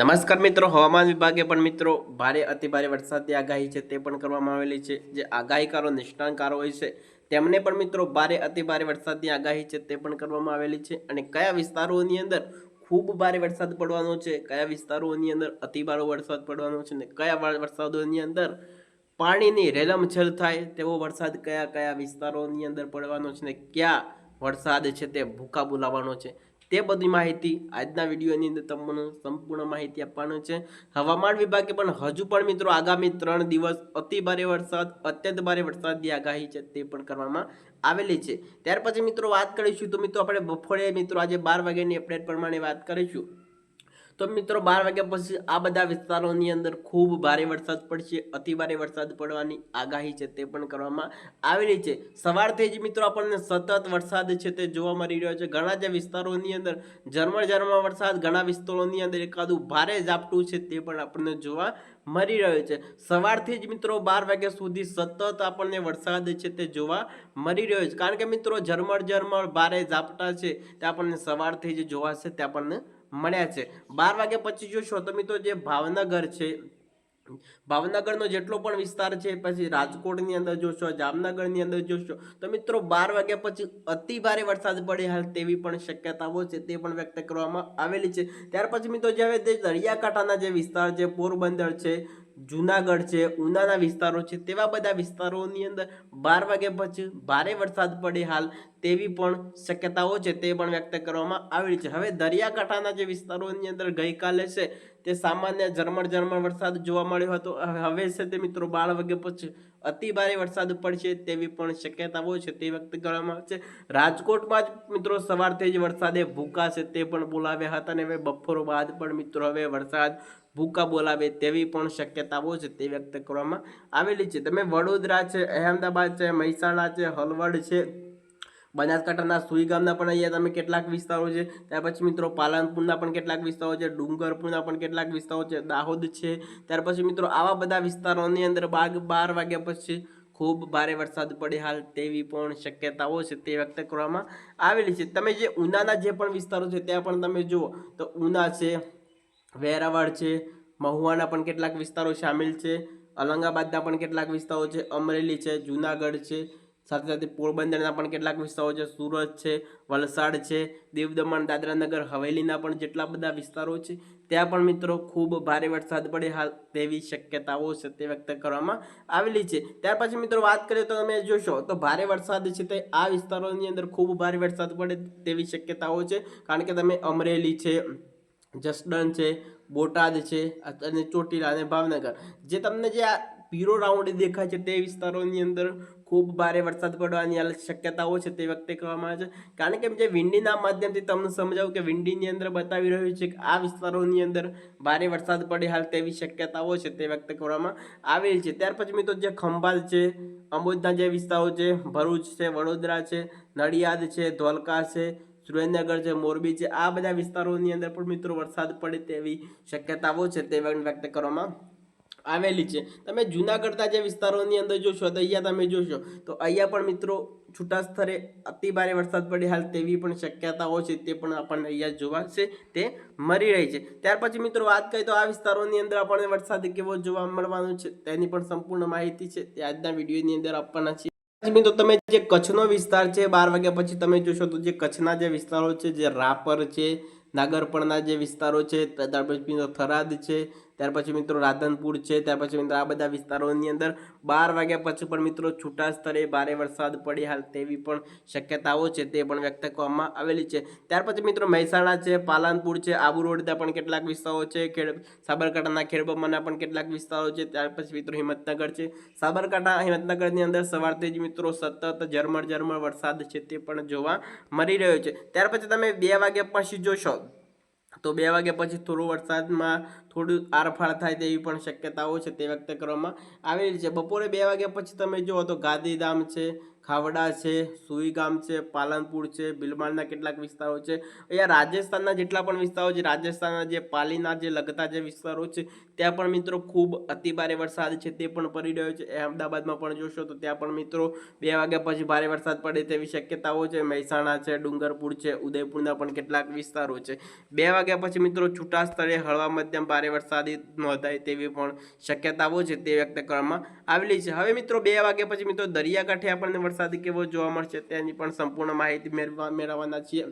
નમસ્કાર મિત્રો, હવામાન વિભાગે પણ મિત્રો ભારે અતિભારે વરસાદની આગાહી છે તે પણ કરવામાં આવેલી છે. જે આગાહીકારો, નિષ્ણાંતકારો હોય છે, તેમને પણ મિત્રો ભારે અતિભારે વરસાદની આગાહી છે તે પણ કરવામાં આવેલી છે. અને કયા વિસ્તારોની અંદર ખૂબ ભારે વરસાદ પડવાનો છે, કયા વિસ્તારોની અંદર અતિભારે વરસાદ પડવાનો છે અને કયા વરસાદોની અંદર પાણીની રેલમછેલ થાય, તેવો વરસાદ કયા કયા વિસ્તારોની અંદર પડવાનો છે ને ક્યાં વરસાદ છે તે ભૂકા બોલાવવાનો છે. તે બધી માહિતી આજના વિડીયોની અંદર તમને સંપૂર્ણ માહિતી આપવાનું છે. હવામાન વિભાગે પણ હજુ પણ મિત્રો આગામી ત્રણ દિવસ અતિ ભારે વરસાદ, અત્યંત ભારે વરસાદની આગાહી છે તે પણ કરવામાં આવેલી છે. ત્યાર પછી મિત્રો વાત કરીશું તો મિત્રો આપણે બપોરે મિત્રો આજે બાર વાગ્યાની અપડેટ પ્રમાણે વાત કરીશું. તો મિત્રો, બાર વાગ્યા પછી આ બધા વિસ્તારોની અંદર ખૂબ ભારે વરસાદ પડશે. અતિ ભારે વરસાદ પડવાની આગાહી છે તે પણ કરવામાં આવેલી છે. સવારથી જ મિત્રો, આપણને સતત વરસાદ છે તે જોવા મળી રહ્યો છે. ઘણા જે વિસ્તારોની અંદર ઝરમર ઝરમર વરસાદ, ઘણા વિસ્તારોની અંદર એકાદું ભારે ઝાપટું છે તે પણ આપણને જોવા મળી રહ્યો છે. સવારથી જ મિત્રો બાર વાગ્યા સુધી સતત આપણને વરસાદ છે તે જોવા મળી રહ્યો છે. કારણ કે મિત્રો ઝરમર ઝરમર ભારે ઝાપટા છે તે આપણને સવારથી જ જોવા છે તે આપણને મળ્યા છે. બાર વાગ્યા પછી જોશો તો મિત્રો જે ભાવનગર છે ભાવનગરનો જેટલો પણ વિસ્તાર છે, પછી રાજકોટની અંદર જોશો, જામનગરની અંદર જોશો, તો મિત્રો બાર વાગ્યા પછી અતિ ભારે વરસાદ પડે હાલ તેવી પણ શક્યતાઓ છે તે પણ વ્યક્ત કરવામાં આવેલી છે. ત્યાર પછી મિત્રો જે હવે તે દરિયાકાંઠાના જે વિસ્તાર છે, પોરબંદર છે, જુનાગઢ છે, ઉનાના વિસ્તારો છે, તેવા બધા વિસ્તારોની અંદર બાર વાગ્યા પછી ભારે વરસાદ પડે હાલ તેવી પણ શક્યતાઓ છે તે પણ વ્યક્ત કરવામાં આવેલી છે. હવે દરિયાકાંઠાના જે વિસ્તારોની અંદર ગઈકાલે છે તે સામાન્ય ઝરમર ઝરમર વરસાદ જોવા મળ્યો હતો. હવે છે તે મિત્રો બાર વગે પછી અતિ ભારે વરસાદ પડશે તેવી પણ શક્યતાઓ છે તે વ્યક્ત કરવામાં આવે છે. રાજકોટમાં જ મિત્રો સવારથી જ વરસાદે ભૂકા છે તે પણ બોલાવ્યા હતા અને હવે બપોર બાદ પણ મિત્રો હવે વરસાદ ભૂકા બોલાવે તેવી પણ શક્યતાઓ છે તે વ્યક્ત કરવામાં આવેલી છે. તમે વડોદરા છે, અહેમદાબાદ છે, મહેસાણા છે, હલવડ છે બનાસકાંઠાના સુઈ ગામના પણ અહીંયા તમે કેટલાક વિસ્તારો છે. ત્યાર પછી મિત્રો પાલનપુરના પણ કેટલાક વિસ્તારો છે. ડુંગરપુરના પણ કેટલાક વિસ્તારો છે. દાહોદ છે. ત્યાર પછી મિત્રો આવા બધા વિસ્તારોની અંદર બાગ બાર વાગ્યા પછી ખૂબ ભારે વરસાદ પડે હાલ તેવી પણ શક્યતાઓ છે તે વ્યક્ત કરવામાં આવેલી છે. તમે જે ઉનાના જે પણ વિસ્તારો છે ત્યાં પણ તમે જુઓ તો ઉના છે, વેરાવળ છે, મહુવાના પણ કેટલાક વિસ્તારો સામેલ છે. અલંગાબાદના પણ કેટલાક વિસ્તારો છે. અમરેલી છે, જુનાગઢ છે. સાથે સાથે પોરબંદરના પણ કેટલાક વિસ્તારો છે, સુરત છે, વલસાડ છે દીવ દમણ દાદરા નગર હવેલીના પણ જેટલા બધા વિસ્તારો છે, ત્યાં પણ મિત્રો ખૂબ ભારે વરસાદ પડે હાલ તેવી શક્યતાઓ છે તે વ્યક્ત કરવામાં આવેલી છે. ત્યાર પછી મિત્રો વાત કરીએ તો તમે જોશો તો ભારે વરસાદ છે તે આ વિસ્તારોની અંદર ખૂબ ભારે વરસાદ પડે તેવી શક્યતાઓ છે. કારણ કે તમે અમરેલી છે, જસદણ છે, બોટાદ છે અને ચોટીલા અને ભાવનગર. જે તમને જે પીરો રાઉન્ડ દેખાય છે તે વિસ્તારોની અંદર ખૂબ ભારે વરસાદ પડવાની શક્યતાઓ છે તે વ્યક્ત કરવામાં આવે છે. કારણ કે જે વિંડીના માધ્યમથી તમને સમજાવું કે વિંડીની અંદર બતાવી રહ્યું છે કે આ વિસ્તારોની અંદર ભારે વરસાદ પડે હાલ તેવી શક્યતાઓ છે તે વ્યક્ત કરવામાં આવેલી છે. ત્યાર પછી મિત્રો જે ખંભાલ છે અંબોદના જે વિસ્તારો છે, ભરૂચ છે, વડોદરા છે, નડિયાદ છે, ધોલકા છે, સુરેન્દ્રનગર છે, મોરબી છે, આ બધા વિસ્તારોની અંદર પણ મિત્રો વરસાદ પડે તેવી શક્યતાઓ છે તે વ્યક્ત કરવામાં આવેલી છે. તમે જુનાગઢના જે વિસ્તારોની અંદર જોશો તો અહીંયા તમે જોશો, તો અહીંયા પણ મિત્રો છૂટા સ્તરે અતિ ભારે વરસાદ પડે હાલ તેવી પણ શક્યતાઓ છે તે પણ આપણને અહીંયા જોવા છે, તે મળી રહી છે. ત્યાર પછી મિત્રો વાત કરીએ તો આ વિસ્તારોની અંદર આપણને વરસાદ કેવો જોવા મળવાનો છે તેની પણ સંપૂર્ણ માહિતી છે. તે આજના વિડીયોની અંદર આપવાના છે મિત્રો તમે જે કચ્છનો વિસ્તાર છે, બાર વાગ્યા પછી તમે જોશો તો જે કચ્છના જે વિસ્તારો છે, જે રાપર છે, નાગરપણના જે વિસ્તારો છે થરાદ છે ત્યાર પછી મિત્રો રાધનપુર છે, ત્યાર પછી મિત્રો આ બધા વિસ્તારોની અંદર બાર વાગ્યા પછી પણ મિત્રો છૂટા સ્તરે ભારે વરસાદ પડી હાલ તેવી પણ શક્યતાઓ છે તે પણ વ્યક્ત કરવામાં આવેલી છે. ત્યાર પછી મિત્રો મહેસાણા છે, પાલનપુર છે, આબુ રોડના પણ કેટલાક વિસ્તારો છે, ખેડ સાબરકાંઠાના ખેડબ્રહ્માના પણ કેટલાક વિસ્તારો છે, ત્યાર પછી મિત્રો હિંમતનગર છે. સાબરકાંઠા હિંમતનગરની અંદર સવારથી જ મિત્રો સતત ઝરમર ઝરમર વરસાદ છે તે પણ જોવા મળી રહ્યો છે. ત્યાર પછી તમે બે વાગ્યા પછી જોશો, તો બે વાગ્યા પછી થોડો વરસાદમાં થોડું આરફાળ થાય તેવી પણ શક્યતાઓ છે તે વ્યક્ત કરવામાં આવેલી છે. બપોરે બે વાગ્યા પછી તમે જુઓ તો ગાંધીધામ છે, ખાવડા છે, સુઈગામ છે, પાલનપુર છે બિલમાળના કેટલાક વિસ્તારો છે. અહીંયા રાજસ્થાનના જેટલા પણ વિસ્તારો છે, રાજસ્થાનના જે પાલીના જે લગતા જે વિસ્તારો છે, ત્યાં પણ મિત્રો ખૂબ અતિભારે વરસાદ છે તે પણ પડી રહ્યો છે. અહેમદાબાદમાં પણ જોશો તો ત્યાં પણ મિત્રો બે વાગ્યા પછી ભારે વરસાદ પડે તેવી શક્યતાઓ છે. મહેસાણા છે, ડુંગરપુર છે, ઉદયપુરના પણ કેટલાક વિસ્તારો છે. બે વાગ્યા પછી મિત્રો છૂટા સ્થળે હળવા મધ્યમ ભારે વરસાદી નોંધાય તેવી પણ શક્યતાઓ છે તે વ્યક્ત કરવામાં આવેલી છે. હવે મિત્રો બે વાગ્યા પછી મિત્રો દરિયાકાંઠે આપણને વરસાદ કેવો જોવા મળશે તેની પણ સંપૂર્ણ માહિતી મેળવા મેળવવાના છીએ.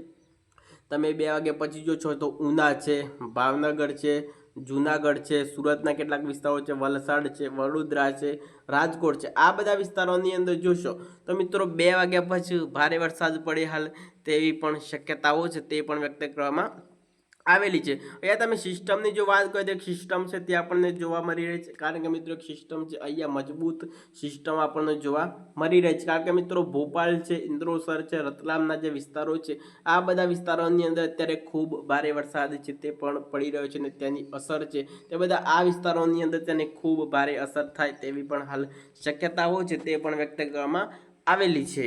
તમે બે વાગ્યા પછી જો છો તો ઉના છે, ભાવનગર છે, જુનાગઢ છે, સુરતના કેટલાક વિસ્તારો છે, વલસાડ છે, વડોદરા છે, રાજકોટ છે. આ બધા વિસ્તારોની અંદર જોશો તો મિત્રો બે વાગ્યા પછી ભારે વરસાદ પડે હાલ તેવી પણ શક્યતાઓ છે તે પણ વ્યક્ત કરવામાં આવેલી છે. અહીંયા તમે સિસ્ટમની જો વાત કરીએ તો સિસ્ટમ છે, તે આપણને જોવા મળી રહી છે. કારણ કે મિત્રો એક સિસ્ટમ છે, અહીંયા મજબૂત સિસ્ટમ આપણને જોવા મળી રહી છે. કારણ કે મિત્રો ભોપાલ છે, ઇન્દ્રોસર છે, રતલામના જે વિસ્તારો છે, આ બધા વિસ્તારોની અંદર અત્યારે ખૂબ ભારે વરસાદ છે, તે પણ પડી રહ્યો છે અને તેની અસર છે. તે બધા આ વિસ્તારોની અંદર તેને ખૂબ ભારે અસર થાય તેવી પણ હાલ શક્યતાઓ છે, તે પણ વ્યક્ત કરવામાં આવેલી છે.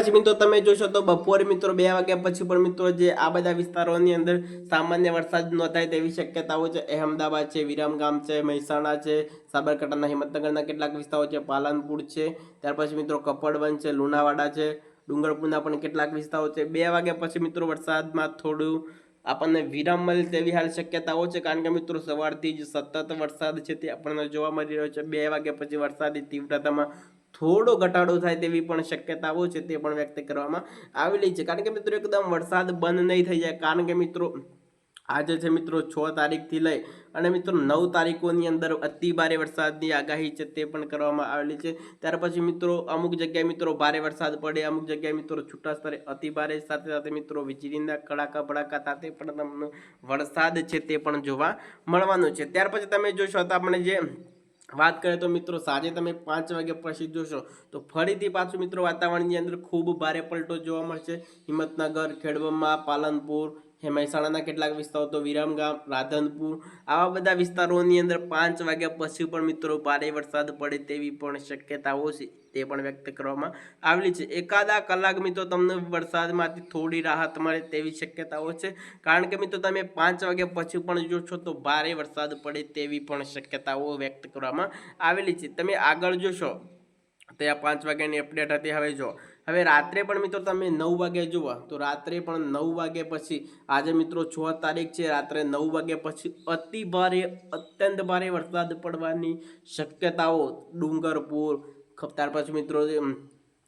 પછી મિત્રો તમે જોશો તો બપોરે મિત્રો બે વાગ્યા પછી પણ મિત્રો જે આ બધા વિસ્તારોની અંદર સામાન્ય વરસાદ નોંધાય તેવી શક્યતાઓ છે. અહેમદાબાદ છે વિરમગામ છે, મહેસાણા છે, સાબરકાંઠાના હિંમતનગરના કેટલાક વિસ્તારો છે. પાલનપુર છે. ત્યાર પછી મિત્રો કપડવન છે, લુણાવાડા છે, ડુંગરપુરના પણ કેટલાક વિસ્તારો છે. બે વાગ્યા પછી મિત્રો વરસાદમાં થોડું આપણને વિરામ મળે તેવી હાલ શક્યતાઓ છે. કારણ કે મિત્રો સવારથી જ સતત વરસાદ છે તે આપણને જોવા મળી રહ્યો છે. બે વાગ્યા પછી વરસાદની તીવ્રતામાં થોડો ઘટાડો થાય તેવી પણ શક્યતાઓ છે તે પણ વ્યક્ત કરવામાં આવેલી છે. કારણ કે મિત્રો એકદમ વરસાદ બંધ નહીં થઈ જાય. કારણ કે મિત્રો આજે છે મિત્રો છ તારીખથી લઈ અને મિત્રો નવ તારીખોની અંદર અતિ ભારે વરસાદની આગાહી છે તે પણ કરવામાં આવેલી છે. ત્યાર પછી મિત્રો અમુક જગ્યાએ મિત્રો ભારે વરસાદ પડે, અમુક જગ્યાએ મિત્રો છૂટા સ્તરે અતિ ભારે, સાથે સાથે મિત્રો વીજળીના કડાકા ભડાકા સાથે પણ તમને વરસાદ છે તે પણ જોવા મળવાનો છે. ત્યાર પછી તમે જોશો તો આપણે જે વાત કરીએ તો મિત્રો, સાંજે તમે પાંચ વાગ્યા પછી જોશો તો ફરીથી પાછું મિત્રો વાતાવરણની અંદર ખૂબ ભારે પલટો જોવા મળશે. હિંમતનગર ખેડબ્રહ્મા પાલનપુર મહેસાણાના કેટલાક વિસ્તારો તો વિરમગામ રાધનપુર, આવા બધા વિસ્તારોની અંદર પાંચ વાગ્યા પછી પણ મિત્રો ભારે વરસાદ પડે તેવી પણ શક્યતાઓ છે, તે પણ વ્યક્ત કરવામાં આવેલી છે. એકાદા કલાક મિત્રો તમને વરસાદમાંથી થોડી રાહત મળે તેવી શક્યતાઓ છે, કારણ કે મિત્રો તમે પાંચ વાગ્યા પછી પણ જો છો તો ભારે વરસાદ પડે તેવી પણ શક્યતાઓ વ્યક્ત કરવામાં આવેલી છે. તમે આગળ જોશો, તો આ પાંચ વાગ્યાની અપડેટ હતી, હવે જો. હવે રાત્રે પણ મિત્રો તમે નવ વાગે જુઓ, તો રાત્રે પણ નવ વાગે પછી, આજે મિત્રો છ તારીખ છે, રાત્રે નવ વાગ્યા પછી અતિ ભારે, અત્યંત ભારે વરસાદ પડવાની શક્યતાઓ ડુંગરપુર ત્યાર પછી મિત્રો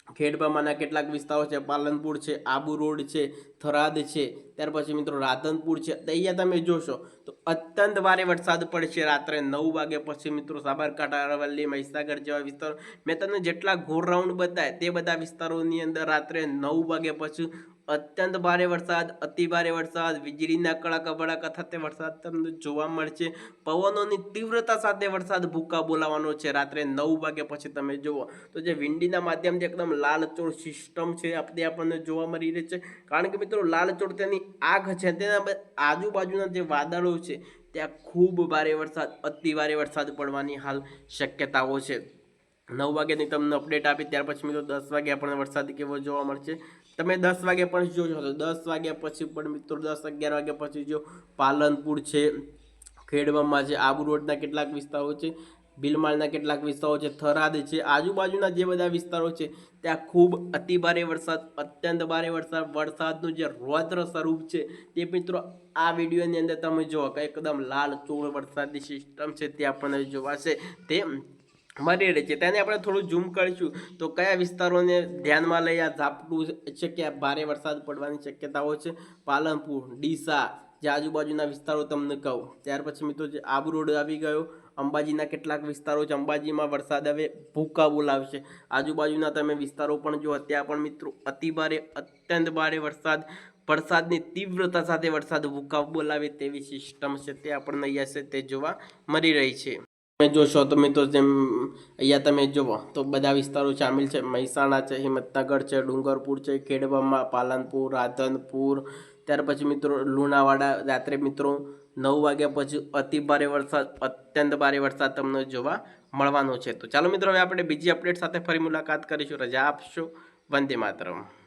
ખેડબ્રહ્માના કેટલાક વિસ્તારો છે, પાલનપુર છે, આબુ રોડ છે, થરાદ છે, ત્યાર પછી મિત્રો રાધનપુર છે અહીંયા તમે જોશો, તો અત્યંત ભારે વરસાદ પડશે રાત્રે નવ વાગે પછી મિત્રો સાબરકાંઠા, અરવલ્લી, મહીસાગર જેવા વિસ્તારો. મેં તમને જેટલા ઘોર રાઉન્ડ બતાવ્યા, તે બધા વિસ્તારોની અંદર રાત્રે નવ વાગે પછી અત્યંત ભારે વરસાદ, અતિ ભારે વરસાદ, વીજળીના કડાકા ભડાકા સાથે વરસાદ તમને જોવા મળશે. પવનોની તીવ્રતા સાથે વરસાદ ભૂકા બોલાવાનો છે. રાત્રે નવ વાગ્યા પછી તમે જુઓ તો જે વિંડીના માધ્યમથી એકદમ લાલચોળ સિસ્ટમ છે આપણે આપણને જોવા મળી રહી છે. કારણ કે મિત્રો લાલચોળ તેની આગ છે. તેના આજુબાજુના જે વાદળો છે, ત્યાં ખૂબ ભારે વરસાદ, અતિ ભારે વરસાદ પડવાની હાલ શક્યતાઓ છે. નવ વાગ્યાની તમને અપડેટ આપી ત્યાર પછી મિત્રો દસ વાગે આપણને વરસાદ કેવો જોવા મળશે? તમે દસ વાગ્યા પણ જોજો. તો દસ વાગ્યા પછી પણ મિત્રો, દસ અગિયાર વાગ્યા પછી જો પાલનપુર છે, ખેડવામાં છે આબુ રોડના કેટલાક વિસ્તારો છે ભીલમાળના કેટલાક વિસ્તારો છે, થરાદ છે, આજુબાજુના જે બધા વિસ્તારો છે, ત્યાં ખૂબ અતિ ભારે વરસાદ, અત્યંત ભારે વરસાદ, વરસાદનું જે રૌદ્ર સ્વરૂપ છે, તે મિત્રો આ વિડીયોની અંદર તમે જુઓ કે એકદમ લાલ, ચોળ વરસાદની સિસ્ટમ છે તે આપણને જોવાશે. તે મળી રહી છે. તેને આપણે થોડું ઝૂમ કરીશું. તો કયા વિસ્તારોને ધ્યાનમાં લઈ આ ઝાપટું છે કે ભારે વરસાદ પડવાની શક્યતાઓ છે? પાલનપુર, ડીસા, જે આજુબાજુના વિસ્તારો તમને કહું. ત્યાર પછી મિત્રો જે આબુ રોડ આવી ગયો. અંબાજીના કેટલાક વિસ્તારો છે. અંબાજીમાં વરસાદ હવે ભૂકા બોલાવશે આજુબાજુના તમે વિસ્તારો પણ જો ત્યાં પણ મિત્રો અતિ ભારે, અત્યંત ભારે વરસાદ. વરસાદની તીવ્રતા સાથે વરસાદ ભૂકા બોલાવે તેવી સિસ્ટમ છે. તે આપણને અહીંયા છે તે જોવા મળી રહી છે. તમે જોશો તો મિત્રો જેમ અહીંયા તમે જુઓ તો બધા વિસ્તારો સામેલ છે. મહેસાણા છે, હિંમતનગર છે, ડુંગરપુર છે, ખેડવામાં પાલનપુર, રાધનપુર. ત્યાર પછી મિત્રો લુણાવાડા રાત્રે મિત્રો નવ વાગ્યા પછી અતિ ભારે વરસાદ, અત્યંત ભારે વરસાદ તમને જોવા મળવાનો છે. તો ચાલો મિત્રો, હવે આપણે બીજી અપડેટ સાથે ફરી મુલાકાત કરીશું. રજા આપશો. વંદે માતરમ.